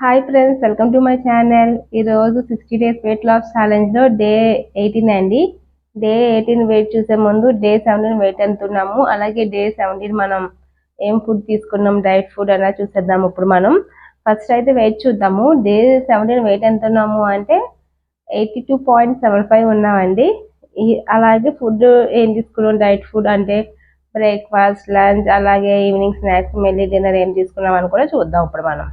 Hi friends welcome to my channel ఈరోజు sixty days weight loss ఛాలెంజ్లో day eighteen అండి. Day eighteen weight చూసే ముందు డే సెవెంటీన్ వెయిట్ అంటున్నాము అలాగే డే సెవెంటీన్ మనం ఏం ఫుడ్ తీసుకున్నాం డైట్ ఫుడ్ అలా చూసేద్దాము ఇప్పుడు మనం. ఫస్ట్ అయితే వెయిట్ చూద్దాము. డే సెవెంటీన్ వెయిట్ ఎంతున్నాము అంటే eighty two point seven five ఉన్నామండి అలాగే ఫుడ్ ఏం తీసుకున్నాం డైట్ ఫుడ్ అంటే బ్రేక్ఫాస్ట్ లంచ్ అలాగే ఈవినింగ్ స్నాక్స్ మెల్లీ డిన్నర్ ఏం తీసుకున్నాం అని కూడా చూద్దాం ఇప్పుడు మనం.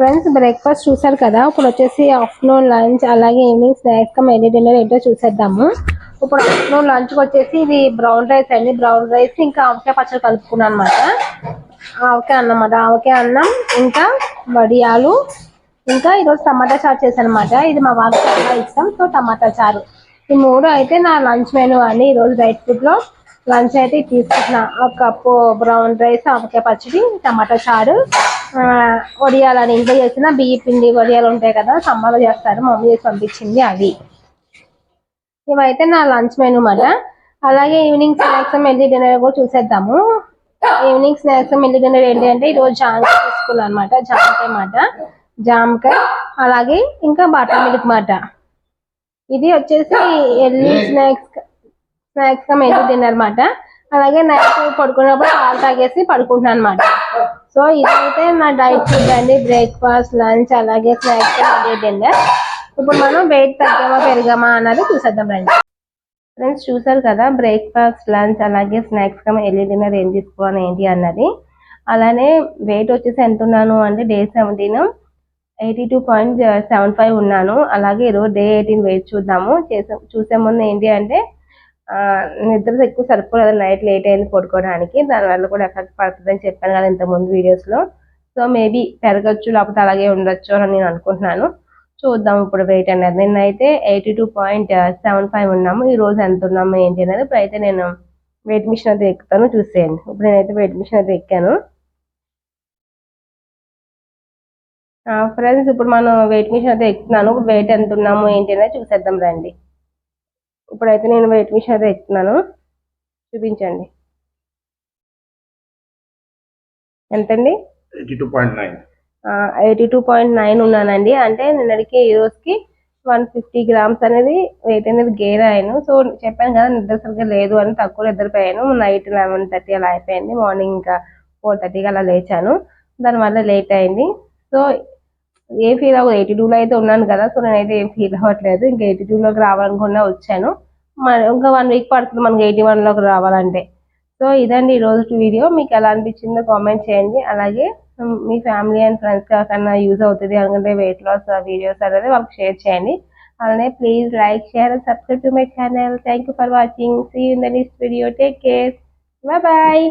ఫ్రెండ్స్ బ్రేక్ఫాస్ట్ చూసారు కదా? ఇప్పుడు వచ్చేసి ఆఫ్టర్నూన్ లంచ్ అలాగే evening snacks come main dinner ఏంటో చూసేద్దాము. ఇప్పుడు ఆఫ్టర్నూన్ లంచ్ వచ్చేసి ఇది బ్రౌన్ రైస్ అండి. బ్రౌన్ రైస్ ఇంకా ఆవకాయ పచ్చడి కలుపుకున్నాను అనమాట ఆవకాయ అన్నమాట. ఆవకాయ అన్నం ఇంకా వడియాలు ఇంకా ఈరోజు టమాటా చారు చేశాను అనమాట ఇది మా వాళ్ళకి చాలా ఇష్టం. సో టమాటా చారు. ఈ మూడు అయితే నా లంచ్ మెనూ అండి. ఈరోజు డైట్ ఫుడ్లో. లంచ్ అయితే తీసుకుంటున్నా ఒక కప్పు బ్రౌన్ రైస్ ఆవకాయ పచ్చడి టమాటా చారు వడియాలని ఇంట్లో చేసిన బియ్య పిండి వడియాలు ఉంటాయి కదా సమ్మర్లో చేస్తారు. మమ్మీ చేసి పంపించింది అవి. ఇవైతే నా లంచ్ మెనూ మాట అలాగే ఈవినింగ్ స్నాక్స్ మెల్లి డిన్నర్ కూడా చూసేద్దాము. ఈవినింగ్ స్నాక్స్ మెల్లి డిన్నర్ ఏంటి అంటే ఈరోజు జామకాయ తీసుకున్నాను అనమాట జామకాయ మాట జామకాయ అలాగే ఇంకా బటర్ మిల్క్ మాట. ఇది వచ్చేసి ఎల్లి స్నాక్స్ స్నాక్స్గా మెల్లి డిన్నర్ అలాగే నైట్ పడుకున్నప్పుడు పాలు తాగేసి పడుకుంటున్నాను అనమాట సో ఇదైతే నా డైట్ ఫుడ్ అండి. బ్రేక్ఫాస్ట్ లంచ్ అలాగే స్నాక్స్ అలాగే డిన్నర్ ఇప్పుడు మనం వెయిట్ తగ్గామా పెరిగామా అన్నది చూసేద్దాం రండి. ఫ్రెండ్స్ చూసారు కదా బ్రేక్ఫాస్ట్ లంచ్ అలాగే స్నాక్స్ కమా ఎల్లి డిన్నర్ ఏం తీసుకోవాలి ఏంటి అన్నది. అలానే వెయిట్ వచ్చేసి ఎంత ఉన్నాను అంటే day seventeen eighty two point seven five ఉన్నాను. అలాగే ఈరోజు డే ఎయిటీన్ వెయిట్ చూద్దాము. చేసే చూసే ముందు ఏంటి అంటే నిద్ర ఎక్కువ సరిపోలేదు నైట్ లేట్ అయింది పడుకోవడానికి దానివల్ల కూడా ఎఫెక్ట్ పడుతుంది అని చెప్పాను కదా ఇంతకుముందు వీడియోస్లో. సో మేబీ పెరగచ్చు లేకపోతే అలాగే ఉండొచ్చు అని నేను అనుకుంటున్నాను. చూద్దాం ఇప్పుడు వెయిట్ అనేది. నిన్నైతే eighty two point seven five ఉన్నాము. ఈ రోజు ఎంత ఉన్నాము ఏంటి అనేది ఇప్పుడు అయితే నేను వెయిట్ మిషన్ అయితే ఎక్కుతాను చూసేయండి. ఇప్పుడు నేనైతే వెయిట్ మిషన్ అయితే ఎక్కాను. ఫ్రెండ్స్ ఇప్పుడు మనం వెయిట్ మిషన్ అయితే ఎక్కుతున్నాను. ఇప్పుడు వెయిట్ ఎంత ఉన్నాము ఏంటి అనేది చూసేద్దాం రండి. ఇప్పుడైతే నేను వెయిట్ మిషన్ అయితే ఎక్కుతున్నాను చూపించండి. ఎంతండి? Eighty two point nine. Eighty two point nine ఉన్నానండి. అంటే నిన్నటికి ఈ రోజుకి వన్ ఫిఫ్టీ గ్రామ్స్ అనేది వెయిట్ అనేది గెయిన్ అయ్యాను. సో చెప్పాను కదా నిద్ర సరిగ్గా లేదు అని తక్కువ నిద్రపోయాను. నైట్ లెవెన్ థర్టీ అలా అయిపోయింది. మార్నింగ్ ఇంకా ఫోర్ థర్టీకి అలా లేచాను. దానివల్ల లేట్ అయింది. సో ఏం ఫీల్ అవ్వదు. ఎయిటీ టూలో అయితే ఉన్నాను కదా సో నేనైతే ఏం ఫీల్ అవ్వట్లేదు. ఇంకా ఎయిటీ టూలోకి రావాలనుకున్నా వచ్చాను. ఇంకా వన్ వీక్ పడుతుంది మనకి ఎయిటీ వన్లోకి రావాలంటే. సో ఇదండి ఈరోజు వీడియో మీకు ఎలా అనిపించిందో కామెంట్ చేయండి. అలాగే మీ ఫ్యామిలీ అండ్ ఫ్రెండ్స్ కాకన్నా యూజ్ అవుతుంది అనుకుంటే వెయిట్ లాస్ వీడియోస్ అనేది వాళ్ళకి షేర్ చేయండి. అలానే please like share and subscribe to my channel thank you for watching see in the next video take care bye bye